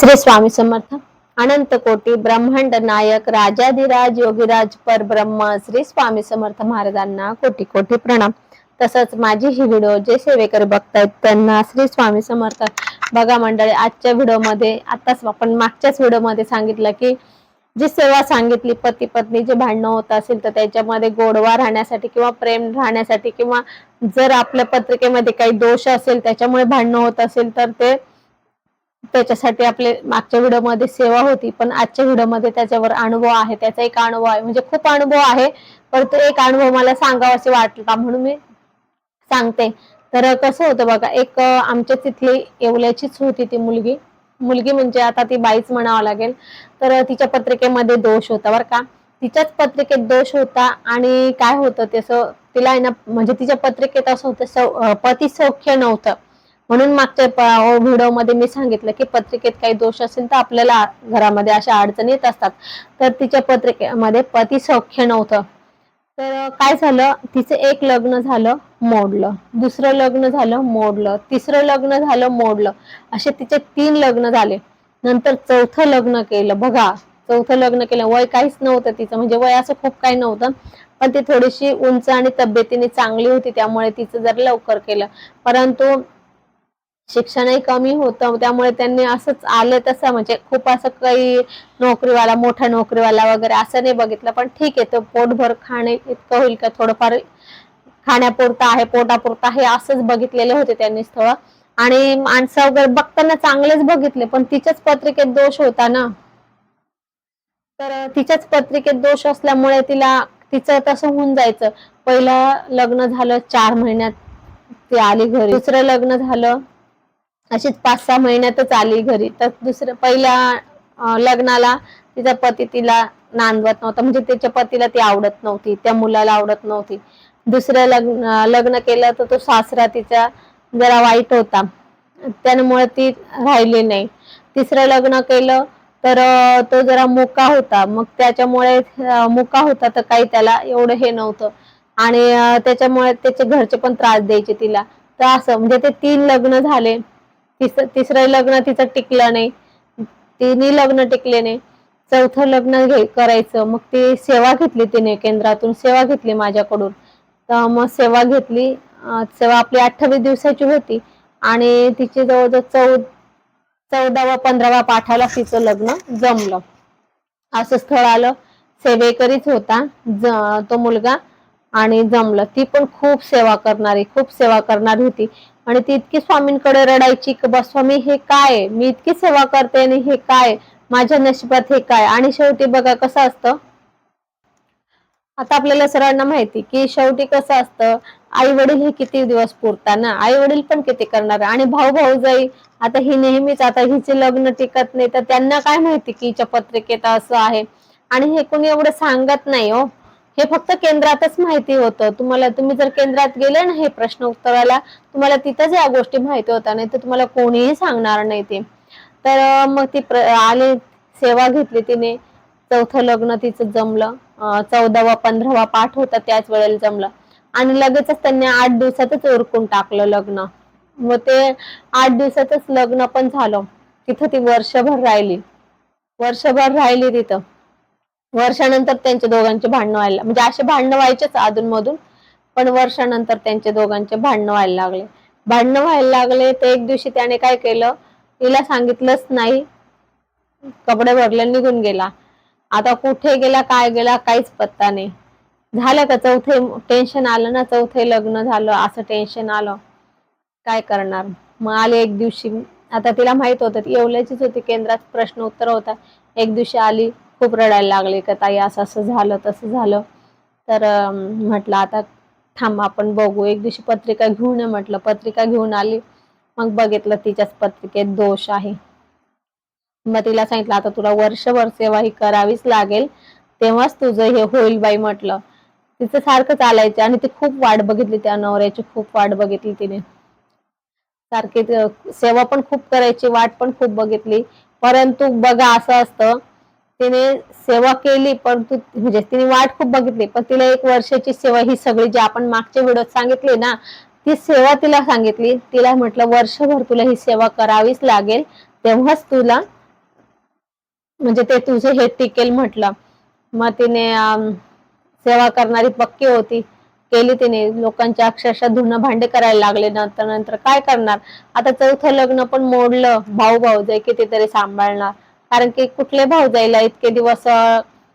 श्री स्वामी समर्थ. अनंत कोटी ब्रह्मांड नायक राजाधिराज योगीराज परब्रह्म श्री स्वामी समर्थ महाराजांना कोटी कोटी प्रणाम. तसंच माझी ही व्हिडिओ जे सेवेकरी बघतायत त्यांना श्री स्वामी समर्थ. बघा मंडळी आजच्या व्हिडिओमध्ये आताच आपण मागच्याच व्हिडिओमध्ये सांगितलं की जी सेवा सांगितली पती पत्नी जे भांडणं होत असेल तर त्याच्यामध्ये गोडवा राहण्यासाठी किंवा प्रेम राहण्यासाठी किंवा जर आपल्या पत्रिकेमध्ये काही दोष असेल त्याच्यामुळे भांडणं होत असेल तर ते त्याच्यासाठी आपले मागच्या व्हिडिओमध्ये सेवा होती पण आजच्या व्हिडिओमध्ये त्याच्यावर अनुभव आहे त्याचा एक अनुभव आहे. म्हणजे खूप अनुभव आहे परत एक अनुभव मला सांगावा असे वाटला म्हणून मी सांगते. तर कसं होतं बघा एक आमच्या तिथली येवल्याचीच होती ती मुलगी. मुलगी म्हणजे आता ती बाईच म्हणावं लागेल. तर तिच्या पत्रिकेमध्ये दोष होता बरं का. तिच्याच पत्रिकेत दोष होता आणि काय होतं त्याचं तिला आहे ना म्हणजे तिच्या पत्रिकेत असं होतं सौ- पती सौख्य नव्हतं. म्हणून मागच्या व्हिडिओमध्ये मी सांगितलं की पत्रिकेत काही दोष असेल तर आपल्याला घरामध्ये अशा अडचणी येत असतात. तर तिच्या पत्रिकेमध्ये पती सौख्य नव्हतं. तर काय झालं? तिचं एक लग्न झालं मोडलं. दुसरं लग्न झालं मोडलं. तिसरं लग्न झालं मोडलं. असे तिचे तीन लग्न झाले. नंतर चौथं लग्न केलं. बघा चौथं लग्न केलं. वय काहीच नव्हतं तिचं. म्हणजे वय असं खूप काही नव्हतं. पण ती थोडीशी उंच आणि तब्येतीने चांगली होती त्यामुळे तिचं जर लवकर केलं. परंतु शिक्षणही कमी होतं त्यामुळे त्यांनी असंच आले तसं म्हणजे खूप असं काही नोकरीवाला मोठा नोकरीवाला वगैरे असं नाही बघितलं पण ठीक आहे तो पोटभर खाणे इतकं होईल का थोडंफार? खाण्यापुरतं आहे पोटापुरतं आहे असंच बघितलेले होते त्यांनी स्थळ. आणि माणसं वगैरे बघताना चांगलेच बघितले पण तिच्याच पत्रिकेत दोष होता ना. तर तिच्याच पत्रिकेत दोष असल्यामुळे तिला तिचं तसं होऊन जायचं. पहिलं लग्न झालं चार महिन्यात ती आली घरी. दुसरं लग्न झालं अशीच पाच सहा महिन्यातच आली घरी. तर दुसरं पहिल्या लग्नाला तिचा पती तिला नांदवत नव्हता. म्हणजे तिच्या पतीला ती आवडत नव्हती. त्या मुलाला आवडत नव्हती. दुसरं लग्न लग्न केलं तर तो सासरा तिचा जरा वाईट होता. त्यामुळे ती राहिली नाही. तिसरं लग्न केलं तर तो जरा मुका होता. मग त्याच्यामुळे मुका होता तर काही त्याला एवढं हे नव्हतं. आणि त्याच्यामुळे त्याचे घरचे पण त्रास द्यायचे तिला. तर असं म्हणजे ते तीन लग्न झाले. तिसरं लग्न तिचं टिकलं नाही. तिने लग्न टिकले नाही. चौथं लग्न घे करायचं. मग ती सेवा घेतली तिने केंद्रातून सेवा घेतली माझ्याकडून. तर मग सेवा घेतली. सेवा आपली अठ्ठावीस दिवसाची होती. आणि तिची जवळजवळ चौ चौदावा पंधरावा पाठाला तिचं लग्न जमलं. असं स्थळ आलं. सेवेकरीच होता. ज- तो मुलगा. आणि जमलं. ती पण खूप सेवा करणारी खूप सेवा करणारी होती. आणि ती इतकी स्वामींकडे रडायची की बा स्वामी हे काय? मी इतकी सेवा करते आणि हे काय? माझ्या नशिबात हे काय? आणि शेवटी बघा कसं असतं. आता आपल्याला सरांना माहिती की शेवटी कसं असतं आई वडील हे किती दिवस पुरता ना? आई वडील पण किती करणार? आणि भाऊ भाऊ जाई आता ही नेहमीच आता हिचे लग्न टिकत नाही तर त्यांना काय माहिती की हिच्या पत्रिकेत असं आहे? आणि हे कोणी एवढं सांगत नाही हो. हे फक्त केंद्रातच माहिती होतं. तुम्हाला तुम्ही जर केंद्रात गेले ना हे प्रश्न उत्तराला तुम्हाला तिथंच या गोष्टी माहिती होत्या नाही तर तुम्हाला कोणीही सांगणार नाही ते. तर मग ती आली सेवा घेतली तिने. चौथं लग्न तिचं जमलं. चौदावा पंधरावा पाठ होता त्याच वेळेला जमलं. आणि लगेचच त्यांनी आठ दिवसातच उरकून टाकलं लग्न. मग ते आठ दिवसातच लग्न पण झालं. तिथं ती वर्षभर राहिली. वर्षभर राहिली तिथं. वर्षानंतर त्यांचे दोघांचे भांडणं व्हायला म्हणजे असे भांडणं व्हायचेच अधूनमधून पण वर्षानंतर त्यांचे दोघांचे भांडणं व्हायला लागले. भांडणं व्हायला लागले तर एक दिवशी त्याने काय केलं? तिला सांगितलंच नाही. कपडे भरले निघून गेला. आता कुठे गेला काय गेला काहीच पत्ता नाही. झालं का चौथे टेन्शन आलं ना चौथे लग्न झालं असं टेन्शन आलं. काय करणार? मग आले एक दिवशी. आता तिला माहीत होतं ती येवल्याचीच होती केंद्रात प्रश्न उत्तर होता. एक दिवशी आली. खूप रडायला लागली का ताई असं असं झालं तसं झालं. तर म्हटलं आता थांब आपण बघू. एक दिवशी पत्रिका घेऊन ये म्हटलं. पत्रिका घेऊन आली. मग बघितलं तिच्याच पत्रिकेत दोष आहे. मग तिला सांगितलं आता तुला वर्षभर सेवा ही करावीच लागेल. तेव्हाच तुझं हे होईल बाई म्हटलं. तिचं सारखं चालायचं आणि ती खूप वाट बघितली त्या नवऱ्याची. खूप वाट बघितली तिने. सारखी सेवा पण खूप करायची वाट पण खूप बघितली. परंतु बघा असं असतं तिने सेवा केली परंतु म्हणजे तिने वाट खूप बघितली पण तिला एक वर्षाची सेवा ही सगळी जी आपण मागच्या व्हिडिओत सांगितली ना ती सेवा तिला सांगितली. तिला म्हटलं वर्षभर तुला ही सेवा करावीच लागेल तेव्हाच तुला म्हणजे ते तुझे हे टिकेल म्हटलं. मग तिने सेवा करणारी पक्की होती. केली तिने. लोकांच्या अक्षरशः धुणं भांडे करायला लागले. नंतर नंतर काय करणार? आता चौथं लग्न पण मोडलं. भाऊ भाऊ जे कितीतरी सांभाळणार. कारण की कुठले भाऊ जायला इतके दिवस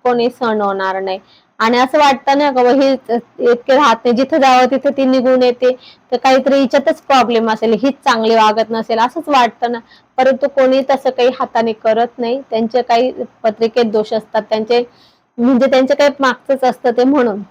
कोणी सण होणार नाही. आणि असं वाटतं ना का बुवा ही इतके राहत नाही जिथं जावं तिथे ती निघून येते. तर काहीतरी हिच्यातच प्रॉब्लेम असेल हीच चांगली वागत नसेल असंच वाटतं ना. परंतु कोणी तसं काही हाताने करत नाही. त्यांचे काही पत्रिकेत दोष असतात त्यांचे म्हणजे त्यांचे काही मागचंच असतं ते म्हणून.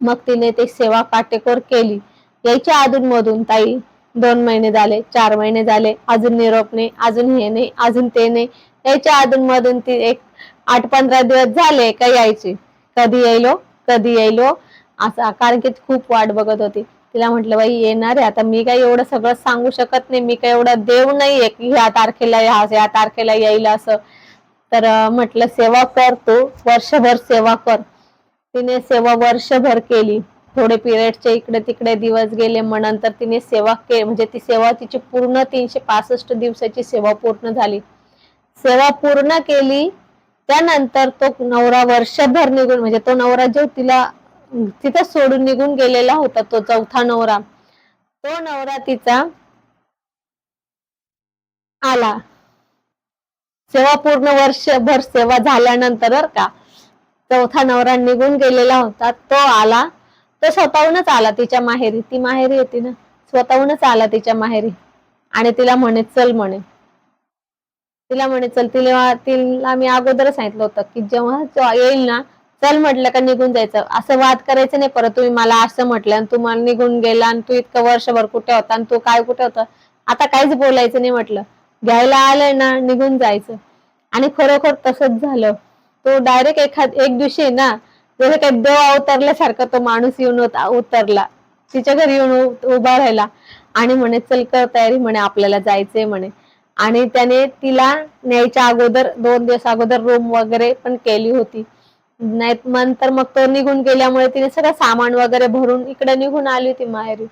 मग तिने ते सेवा काटेकोर केली. यायच्या अधून मधून ताई दोन महिने झाले चार महिने झाले अजून निरोप नाही अजून हे नाही अजून ते नाही. यायच्या अधून मधून ती एक आठ पंधरा दिवस झाले का यायची. कधी येईलो हो, कधी येईलो हो. असं कारण की खूप वाट बघत होती. तिला म्हटलं बाई येणार आहे. आता मी काय एवढं सगळं सांगू शकत नाही. मी काय एवढं देव नाहीये की ह्या तारखेला या या तारखेला येईल असं. तर म्हटलं सेवा कर तू. वर्षभर सेवा कर. तिने सेवा वर्षभर केली. थोडे पिरियडचे इकडे तिकडे दिवस गेले मग नंतर तिने सेवा के म्हणजे ती सेवा तिची पूर्ण तीनशे पासष्ट दिवसाची सेवा पूर्ण झाली. सेवा पूर्ण केली त्यानंतर तो नवरा वर्षभर निघून म्हणजे तो नवरा जो तिला तिथं सोडून निघून गेलेला होता तो चौथा नवरा तो नवरा तिचा आला. सेवा पूर्ण वर्षभर सेवा झाल्यानंतर का चौथा नवरा निघून गेलेला होता तो आला. तो स्वतःहूनच आला तिच्या माहेरी ती माहेरी होती ना स्वतःहूनच आला तिच्या माहेरी. आणि तिला म्हणे चल म्हणे. तिला म्हणे चल तिला तिला मी अगोदर सांगितलं होतं की जेव्हा येईल ना चल म्हटलं का निघून जायचं. असं वाद करायचं नाही परत तुम्ही मला असं म्हटलं आणि तू मला निघून गेला आणि तू इतकं वर्षभर कुठे होता आणि तू काय कुठे होता. आता काहीच बोलायचं नाही म्हटलं. घ्यायला आलंय ना निघून जायचं. आणि खरोखर तसंच झालं. तो डायरेक्ट एखाद एक दिवशी ना जसं काही देव अवतरल्यासारखा तो माणूस येऊन उतरला. तिच्या घरी येऊन उभा राहिला. आणि म्हणे चल कर तयारी. म्हणे आपल्याला जायचंय. म्हणे आणि त्याने तिला न्यायच्या अगोदर दोन दिवस अगोदर रूम वगैरे पण केली होती. नाही नंतर मग तो निघून गेल्यामुळे तिने सगळं सामान वगैरे भरून इकडे निघून आली होती माहेरी.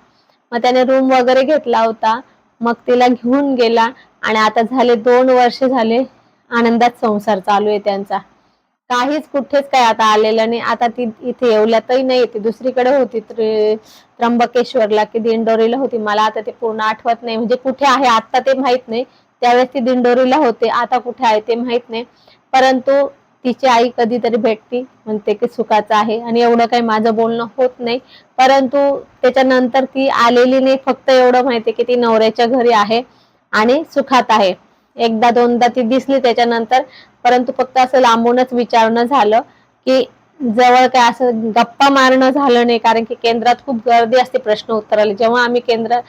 मग त्याने रूम वगैरे घेतला होता. मग तिला घेऊन गेला आणि आता झाले दोन वर्ष झाले आनंदात संसार चालू आहे त्यांचा. काहीच कुठेच काय आता आलेलं नाही. आता ती इथे येवल्यातही नाही ती दुसरीकडे होती त्र्यंबकेश्वरला की दिंडोरीला होती. मला आता ते पूर्ण आठवत नाही. म्हणजे कुठे आहे आता ते माहीत नाही. त्यावेळेस ती दिंडोरीला होते. आता कुठे आहे ते माहीत नाही. परंतु तिची आई कधीतरी भेटती. म्हणते की सुखाचं आहे. आणि एवढं काही माझं बोलणं होत नाही. परंतु त्याच्यानंतर ती आलेली नाही. फक्त एवढं माहिती की ती नवऱ्याच्या घरी आहे आणि सुखात आहे. एकदा दोनदा ती दिसली त्याच्यानंतर. परंतु फक्त असं लांबूनच विचारणं झालं की जवळ काय असं गप्पा मारणं झालं नाही. कारण की केंद्रात खूप गर्दी असते प्रश्न उत्तराला. जेव्हा आम्ही केंद्र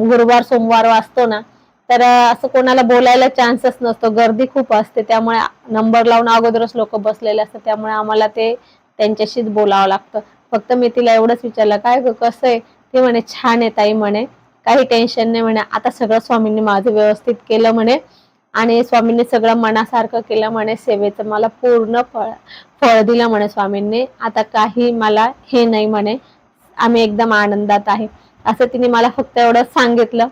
गुरुवार सोमवार वाचतो ना तर असं कोणाला बोलायला चान्सच नसतो. गर्दी खूप असते. त्यामुळे नंबर लावून अगोदरच लोक बसलेले असतात. त्यामुळे आम्हाला ते त्यांच्याशीच बोलावं लागतं. फक्त मी तिला एवढंच विचारलं काय ग कसं आहे? ती म्हणे छान आहे ताई म्हणे. काही टेन्शन नाही म्हणे. आता सगळं स्वामींनी माझं व्यवस्थित केलं म्हणे. आणि स्वामींनी सगळं मनासारखं केलं म्हणे. सेवेचं मला पूर्ण फळ फळ दिलं म्हणे स्वामींनी. आता काही मला हे नाही म्हणे. आम्ही एकदम आनंदात आहे. असं तिने मला फक्त एवढं सांगितलं.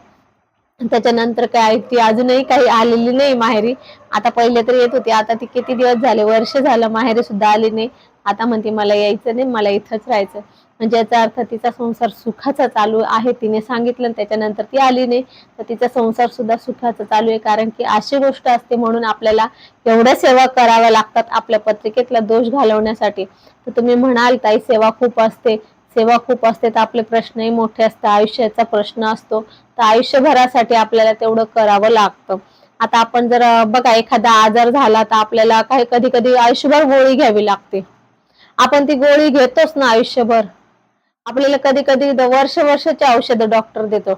त्याच्यानंतर काय ती अजूनही काही आलेली नाही माहेरी. आता पहिले तर येत होती. आता ती किती दिवस झाले? वर्ष झालं माहेरी सुद्धा आली नाही. आता म्हणते मला यायचं नाही. मला इथंच राहायचं. म्हणजे याचा अर्थ तिचा संसार सुखाचा चालू आहे. तिने सांगितलं त्याच्यानंतर ती आली नाही. तर तिचा संसार सुद्धा सुखाचा चालू आहे. कारण की अशी गोष्ट असते म्हणून आपल्याला एवढ्या सेवा कराव्या लागतात आपल्या पत्रिकेतला दोष घालवण्यासाठी. तर तुम्ही म्हणाल ताई सेवा खूप असते. सेवा खूप असते तर आपले प्रश्नही मोठे असतात आयुष्याचा प्रश्न असतो. तर आयुष्यभरासाठी आपल्याला तेवढं करावं लागतं. आता आपण जर बघा एखादा आजार झाला तर आपल्याला काही कधी कधी आयुष्यभर गोळी घ्यावी लागते. आपण ती गोळी घेतोच ना आयुष्यभर. आपल्याला कधी कधी वर्ष वर्षाची औषधं डॉक्टर देतो.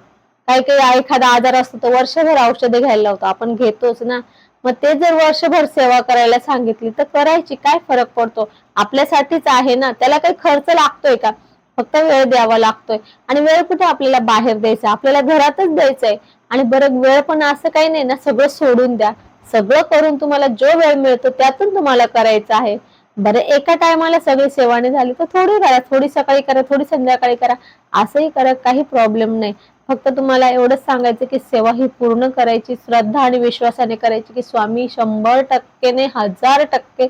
काही काही एखादा आजार असतो तर वर्षभर औषधं घ्यायला लावतो. आपण घेतोच ना. मग ते जर वर्षभर सेवा करायला सांगितली तर करायची काय फरक पडतो? आपल्यासाठीच आहे ना. त्याला काही खर्च लागतोय का? फक्त वेळ द्यावा लागतोय. आणि वेळ कुठे आपल्याला बाहेर द्यायचा? आपल्याला घरातच द्यायचंय. आणि बरं वेळ पण असं काही नाही ना सगळं सोडून द्या. सगळं करून तुम्हाला जो वेळ मिळतो त्यातून तुम्हाला करायचं आहे. बरं एका टायमाला सगळी सेवाने झाली तर थोडी करा. थोडी सकाळी करा थोडी संध्याकाळी करा. असंही करा काही प्रॉब्लेम नाही. फक्त तुम्हाला एवढंच सांगायचं की सेवा ही पूर्ण करायची श्रद्धा आणि विश्वासाने करायची की स्वामी शंभर टक्केने हजार टक्के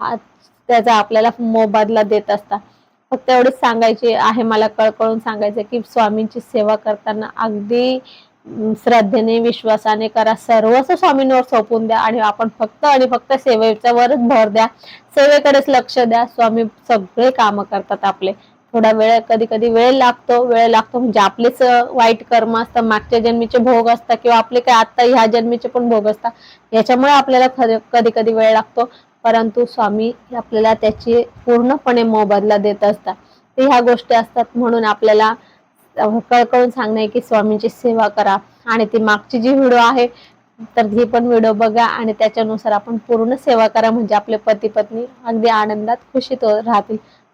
त्याचा आपल्याला मोबदला देत असतात. फक्त एवढेच सांगायचे आहे मला कळकळून सांगायचं की स्वामींची सेवा करताना अगदी श्रद्धेने विश्वासाने करा. सर्वस्व स्वामींवर सोपून द्या आणि आपण फक्त आणि फक्त सेवेच्या वरच भर द्या. सेवेकडेच लक्ष द्या. स्वामी सगळे काम करतात आपले. थोडा वेळ कधी कधी वेळ लागतो. वेळ लागतो म्हणजे आपलेच वाईट कर्म असतं मागच्या जन्मीचे भोग असतात किंवा आपले काय आता ह्या जन्मीचे पण भोग असतात. याच्यामुळे आपल्याला कधी कधी वेळ लागतो. परंतु स्वामी आपल्याला त्याची पूर्णपणे मोबदला देत असतात. ते ह्या गोष्टी असतात म्हणून आपल्याला कळकळून सांगणे की स्वामींची सेवा करा. आणि ती मागची जी व्हिडिओ आहे तर ही पण व्हिडिओ बघा आणि त्याच्यानुसार आपण पूर्ण सेवा करा. म्हणजे आपले पती पत्नी अगदी आनंदात खुशीत राहतील.